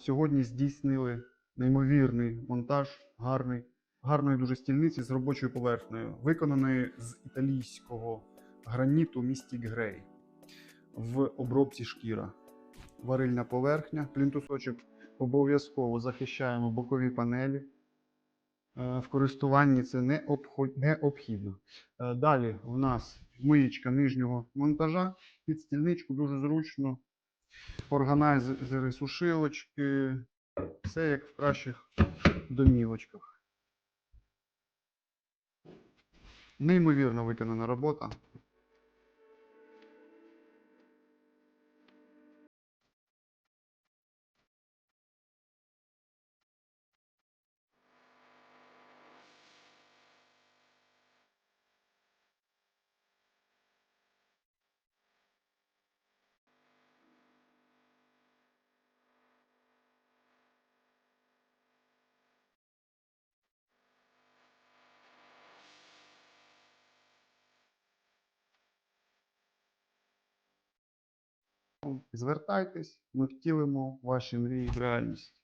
Сьогодні здійснили неймовірний монтаж гарний, гарної дуже стільниці з робочою поверхнею, виконаної з італійського граніту Mystic Grey в обробці шкіра. Варильна поверхня, плінтусочок обов'язково захищаємо бокові панелі. Е, В користуванні це необхідно. Е, Далі в нас миєчка нижнього монтажа під стільничку дуже зручно. Органайзери сушилочки. Все як в кращих домівочках. Неймовірно виконана робота. Звертайтесь, ми втілимо ваші мрії в реальність.